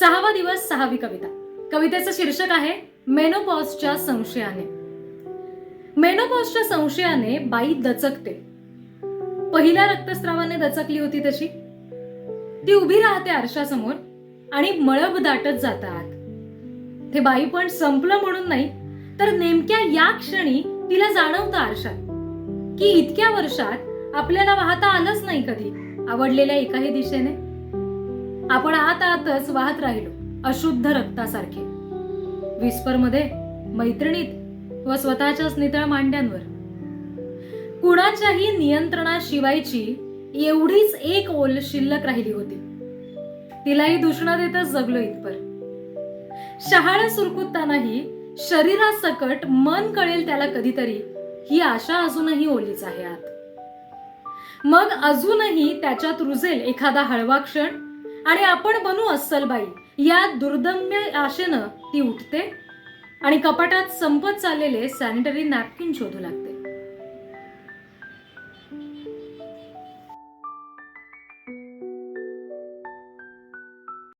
सहावा दिवस सहावी कविता. कवितेचं शीर्षक आहे मेनोपॉजच्या संशयाने. मेनोपॉजच्या संशयाने बाई दचकते. पहिल्या रक्तस्रावाने दचकली होती तशी. ती उभी राहते आरशासमोर आणि मळब दाटत जातात ते बाई पण संपलं म्हणून नाही तर नेमक्या या क्षणी तिला जाणवतं आरशात की इतक्या वर्षात आपल्याला वाहता आलंच नाही कधी आवडलेल्या एकाही दिशेने. आपण आत आतच वाहत राहिलो अशुद्ध रक्तासारखे. विस्परमध्ये मैत्रिणीत व स्वतःच्याच नितळ मांड्यांवर. कुणाच्याही नियंत्रणाशिवायची एवढीच एक ओल शिल्लक राहिली होती. तिलाही दूषणा देतच जगलो इथपर. शहाळ सुरकुततानाही शरीरासकट मन कळेल त्याला कधीतरी ही आशा अजूनही ओलीच आहे आत. मग अजूनही त्याच्यात रुजेल एखादा हळवा क्षण आणि आपण बनू अस्सल बाई या दुर्दम्य आशेनं ती उठते आणि कपाटात संपत चाललेले सॅनिटरी नॅपकिन शोधू लागते.